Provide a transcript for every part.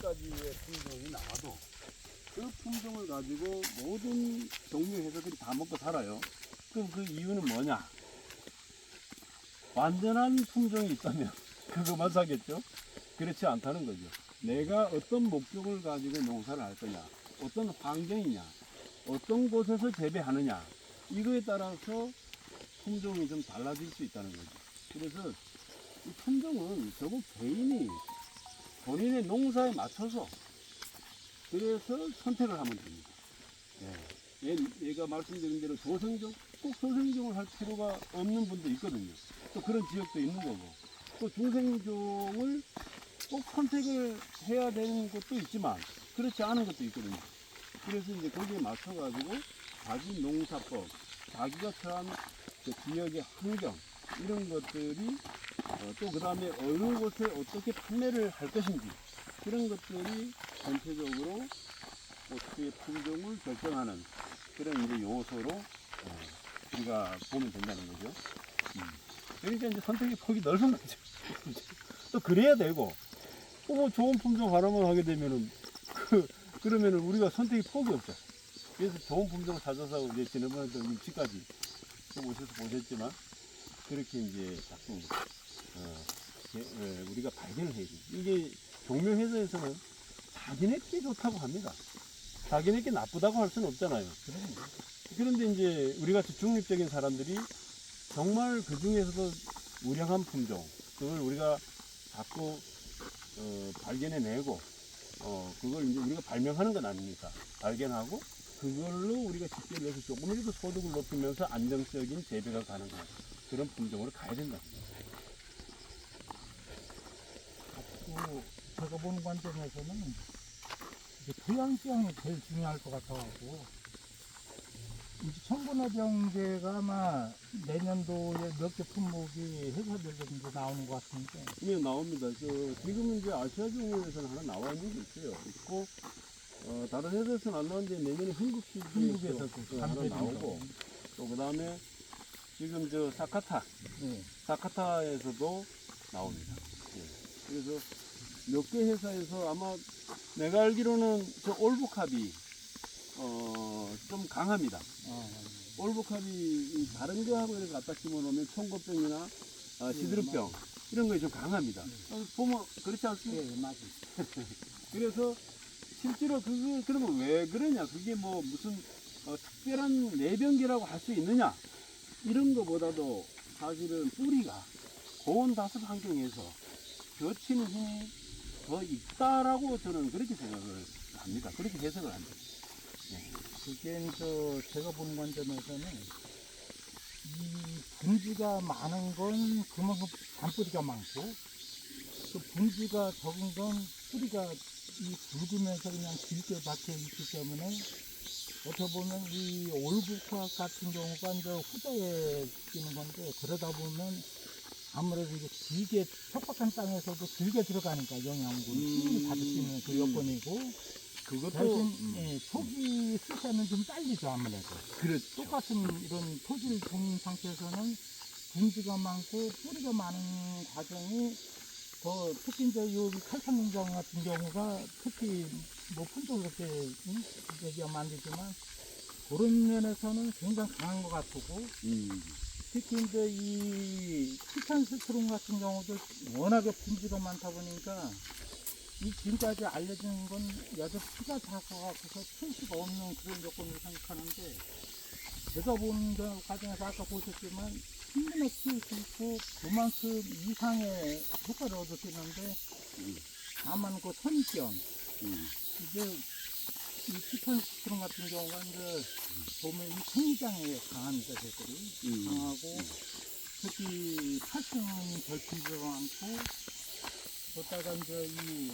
가지의 품종이 나와도 그 품종을 가지고 모든 종류 회사들이 다 먹고 살아요. 그럼 그 이유는 뭐냐? 완전한 품종이 있다면 그거만 사겠죠? 그렇지 않다는 거죠. 내가 어떤 목적을 가지고 농사를 할 거냐, 어떤 환경이냐, 어떤 곳에서 재배하느냐, 이거에 따라서 품종이 좀 달라질 수 있다는 거죠. 그래서 이 품종은 결국 개인이 본인의 농사에 맞춰서 그래서 선택을 하면 됩니다. 예. 얘, 얘가 말씀드린 대로 조생종, 꼭 조생종을 할 필요가 없는 분도 있거든요. 또 그런 지역도 있는 거고. 또 중생종을 꼭 선택을 해야 되는 것도 있지만, 그렇지 않은 것도 있거든요. 그래서 이제 거기에 맞춰가지고 자기 농사법, 자기가 처한 그 지역의 환경, 이런 것들이 어, 또 그 다음에 어느 곳에 어떻게 판매를 할 것인지 그런 것들이 전체적으로 어떻게 품종을 결정하는 그런 이제 요소로 어, 우리가 보면 된다는 거죠. 음. 그러니까 이제 선택의 폭이 넓은 거죠. 또 그래야 되고 또 뭐 좋은 품종 하나만 하게 되면은 그 그러면은 우리가 선택의 폭이 없죠. 그래서 좋은 품종을 찾아서 이제 지난번에도 일치까지 좀 오셔서 보셨지만 그렇게 이제 예, 예, 우리가 발견을 해야 돼. 이게 종묘회사에서는 자기네께 좋다고 합니다. 자기네께 나쁘다고 할 수는 없잖아요. 그런데 이제 우리 같이 중립적인 사람들이 정말 그 중에서도 우량한 품종, 그걸 우리가 자꾸 어, 발견해내고, 어, 그걸 이제 우리가 발명하는 건 아닙니까? 발견하고, 그걸로 우리가 집계를 해서 조금이라도 소득을 높이면서 안정적인 재배가 가능한 그런 품종으로 가야 된다. 또 제가 보는 관점에서는 토양성이 제일 중요할 것 같아가지고 이제 청분화병제가 아마 내년도에 몇 개 품목이 회사별로 이제 나오는 것 같은데 예, 나옵니다. 저, 지금 이제 아시아 종목에서는 하나 나와 있는 게 있어요. 있고, 어, 다른 회사에서는 안 나왔는데 내년에 흥국시 한국에서 하나 감별이 나오고, 또 그 다음에 지금 저 사카타, 예. 사카타에서도 나옵니다. 예. 그래서 몇 개 회사에서 아마 내가 알기로는 저 올브캅이, 어, 좀 강합니다. 어, 올브캅이 이 다른 거하고 이렇게 갖다 심어놓으면 청고병이나 아, 시드름병 이런 거에 좀 강합니다. 어, 보면 그렇지 않습니까? 예, 맞아요. 그래서 실제로 그거 그러면 왜 그러냐? 그게 뭐 무슨 어, 특별한 내병기라고 할 수 있느냐? 이런 거보다도 사실은 뿌리가 고온 다습 환경에서 벼치는 힘이 더 있다라고 저는 그렇게 생각을 합니다. 그렇게 해석을 합니다. 그게 저 제가 보는 관점에서는 이 분지가 많은 건 그만큼 단뿌리가 많고 또 분지가 적은 건 뿌리가 이 굵으면서 그냥 길게 박혀 있기 때문에 어떻게 보면 이 올북화 같은 경우가 이제 후자에 끼는 건데 그러다 보면 아무래도 이제 길게 척박한 땅에서도 길게 들어가니까 영양분 충분히 받을 수 있는 그 음. 여건이고 그것도 대신 음, 예, 초기 수세는 좀 딸리죠 아무래도 그렇죠. 똑같은 이런 토지를 본 상태에서는 분지가 많고 뿌리가 많은 과정이 더 특히 이제 요 칼산 농장 같은 경우가 특히 뭐 품종스럽게 응? 얘기가 많지만 그런 면에서는 굉장히 강한 것 같고 음. 특히 이제 이 티탄스트롬 같은 경우도 워낙에 분지가 많다 보니까 이 지금까지 알려진 건 여자 피가 작아서 풀 수가 없는 그런 요건을 생각하는데 제가 보는 그 과정에서 아까 보셨지만 충분히 키울 수 있고 그만큼 이상의 효과를 얻을 수 있는데 음. 다만 그 선입견 음. 이제 이 티탄스트롬 같은 경우가 이제 보면 이 생장에 강한 자들이 음. 강하고 특히 칼슘이 결핍이 많고 거기다가 이제 이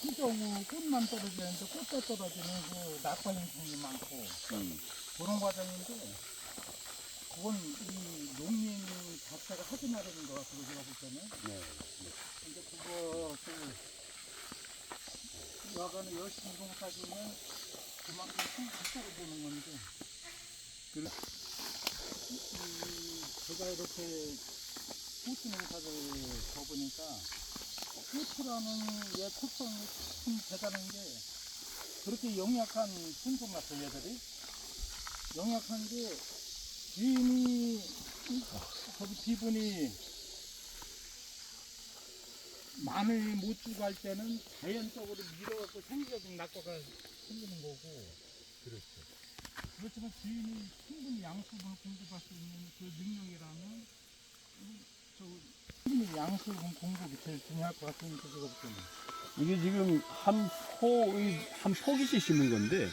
수종은 꽃만 떨어지는데 꽃도 떨어지는 그 낙과 형성이 많고 음. 그런 과정인데 그건 이 농민 자체가 하지 말라는 것 같아요 제가 볼 때는 네. 근데 그것을 여간에 열심히 농사지면 그만큼 성공했다고 보는 건데 그래. 이 제가 이렇게 호수 농사를 져보니까 꽃이라는 얘 특성이 참 대단한 게 그렇게 영약한 품종 같아 얘들이 영약한 게 주인이 이- 거기 비분이 마늘 못 주고 할 때는 자연적으로 밀어갖고 생기적인 낙과가 생기는 거고 그렇죠. 그렇지만 주인이 충분히 양수분을 공급할 수 있는 그 능력이라면 음, 저 충분히 양수분 공급이 제일 중요할 것 같으니까 볼 때는 이게 지금 한 포의 한 포기씩 심은 건데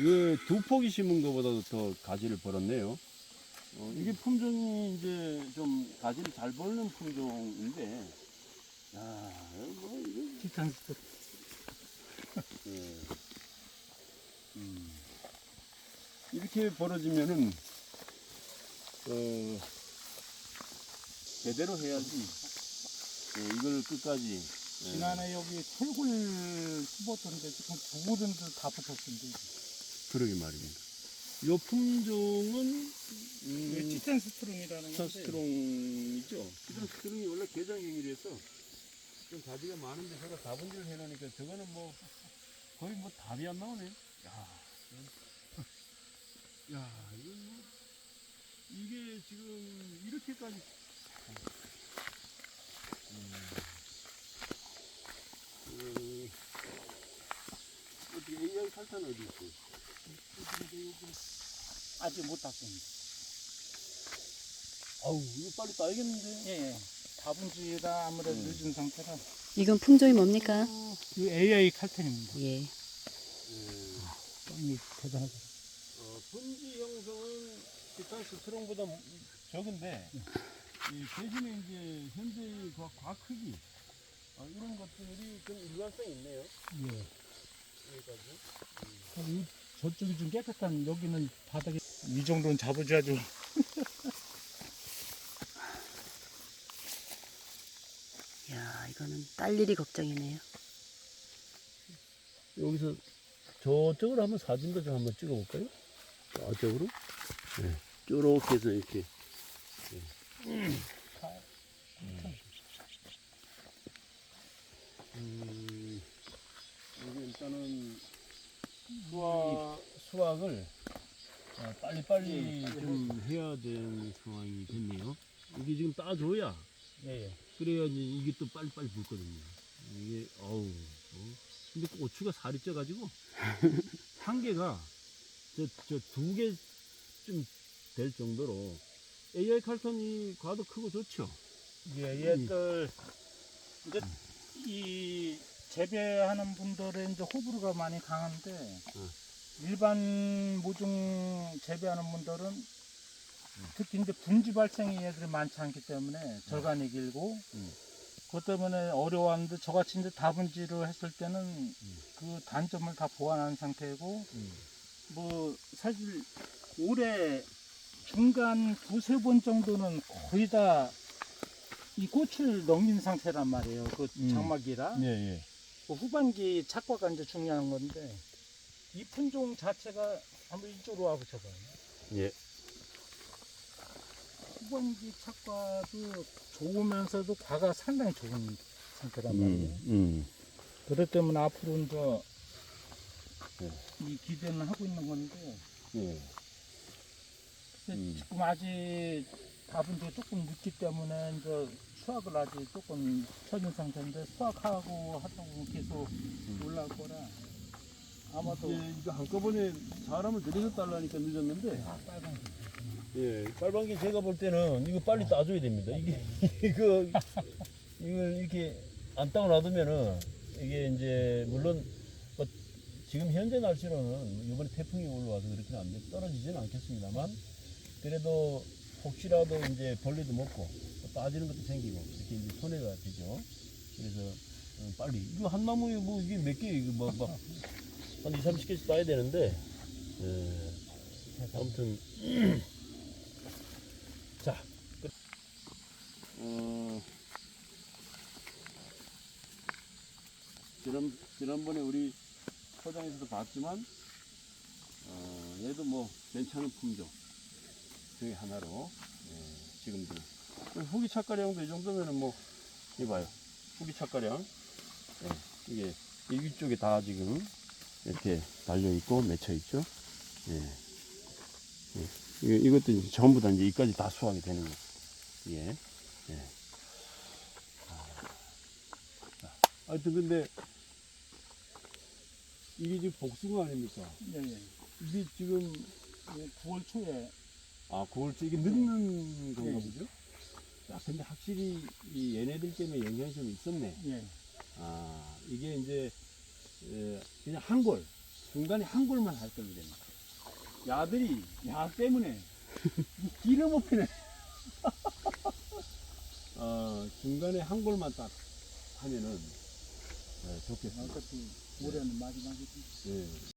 이거 두 포기 심은 것보다도 더 가지를 벌었네요. 어, 이게 품종이 이제 좀 가지를 잘 벌는 품종인데, 야, 뭐 이거 티탄 스톱 예. 음. 이렇게 벌어지면은 어, 제대로 해야지. 예, 이걸 끝까지. 예. 지난해 여기 철골 심었던데 지금 두 군데 다 붙었는데 그러게 말입니다. 이 품종은 이게 음, 티탄 스트롱이라는 건데 스트롱이죠. 티탄 스트롱이 원래 개장형이라서 좀 가지가 많은데 제가 다분지를 해놓으니까 저거는 뭐 거의 뭐 답이 안 나오네. 야, 야, 이건 뭐 이게 지금 이렇게까지. 음, 음, 어떻게 AI 탈탄 어디 있어요? 아직 못 땄습니다. 아우 이거 빨리 따야겠는데. 예, 예. 다분지라 아무래도 음. 늦은 상태라 이건 품종이 뭡니까? 그 AI 칼텐입니다. 예. 예. 이 대단하죠. 어, 분지 형성은 티탄 스트롱보다 적은데 이 대신에 이제 현재 그과 크기 어, 이런 것들이 좀 일관성이 있네요. 예. 여기까지. 이 저쪽이 좀 깨끗한 여기는 바닥에 이 정도는 잡아줘야죠. 이거는 딸 일이 걱정이네요. 여기서 저쪽으로 한번 사진도 좀 한번 찍어볼까요? 저쪽으로? 네. 쪼렇게 해서 이렇게. 네. 음, 여기 일단은 수확, 수확을 아, 빨리빨리 좀 해야 되는 상황이 됐네요. 이게 지금 따줘야 예, 예. 그래야지 이게 또 빨리빨리 붓거든요. 이게 어우. 어? 근데 고추가 살이 쪄가지고 한 개가 저저두 개쯤 될 정도로 AI 칼톤이 과도 크고 좋죠. 예, 얘들 이제 이 재배하는 분들의 이제 호불호가 많이 강한데 응. 일반 모종 재배하는 분들은 특히 이제 분지 발생이 얘들이 많지 않기 때문에 절간이 길고 음. 그것 때문에 어려워하는데 저같이 이제 다분지를 했을 때는 그 단점을 다 보완한 상태고 뭐 사실 올해 중간 두세 번 정도는 거의 다 이 꽃을 넘긴 상태란 말이에요. 그 음. 장막이라. 예, 예. 그 후반기 착과가 이제 중요한 건데 이 품종 자체가 한번 이쪽으로 와보셔봐요. 예. 후반기 착과도 좋으면서도 과가 상당히 좋은 상태란 말이에요. 음, 음. 그렇기 때문에 앞으로 이제 네. 이 기대는 하고 있는 건데 예. 근데 음. 지금 아직 답은데 조금 늦기 때문에 이제 수확을 아직 조금 처진 상태인데 수확하고 하다 보면 계속 올라올 거라 아마도 예, 이거 한꺼번에 사람을 들여서 달라니까 늦었는데 아, 빨간 예, 빨방기 제가 볼 때는 이거 빨리 따줘야 됩니다. 이게 이거 이걸 이렇게 안 따고 놔두면은 이게 이제 물론 뭐 지금 현재 날씨로는 이번에 태풍이 올라와서 그렇게는 안 돼, 떨어지지는 않겠습니다만 그래도 혹시라도 이제 벌레도 먹고 또 빠지는 것도 생기고 이렇게 이제 손해가 되죠. 그래서 어, 빨리 이거 한 나무에 뭐 이게 몇 개 이거 뭐 막 한 2, 30개씩 따야 되는데 예, 아무튼 자, 끝. 어, 지난, 지난번에 우리 포장에서도 봤지만, 어, 얘도 뭐 괜찮은 품종 중에 하나로, 예, 지금도. 후기 착가량도 이 정도면은 뭐, 이봐요. 후기 착가량. 예, 이게 이 위쪽에 다 지금 이렇게 달려 있고 맺혀 있죠. 예. 예. 이것도 이제 전부 다 이제 이까지 다 수확이 되는 거. 예. 예. 아, 하여튼 근데 이게 지금 복숭아 아닙니까? 예, 예. 이게 지금 예, 9월 초에 아 9월째 이게 늦는 건가 예. 보죠? 야 근데 확실히 이 얘네들 때문에 영향이 좀 있었네. 예, 아 이게 이제 에, 그냥 한 골 중간에 한 골만 할 걸 그랬네. 야들이 야 때문에 이 길을 못 피네. 어 중간에 한 골만 딱 하면은 네, 좋겠습니다. 올해는 마지막이지. 예.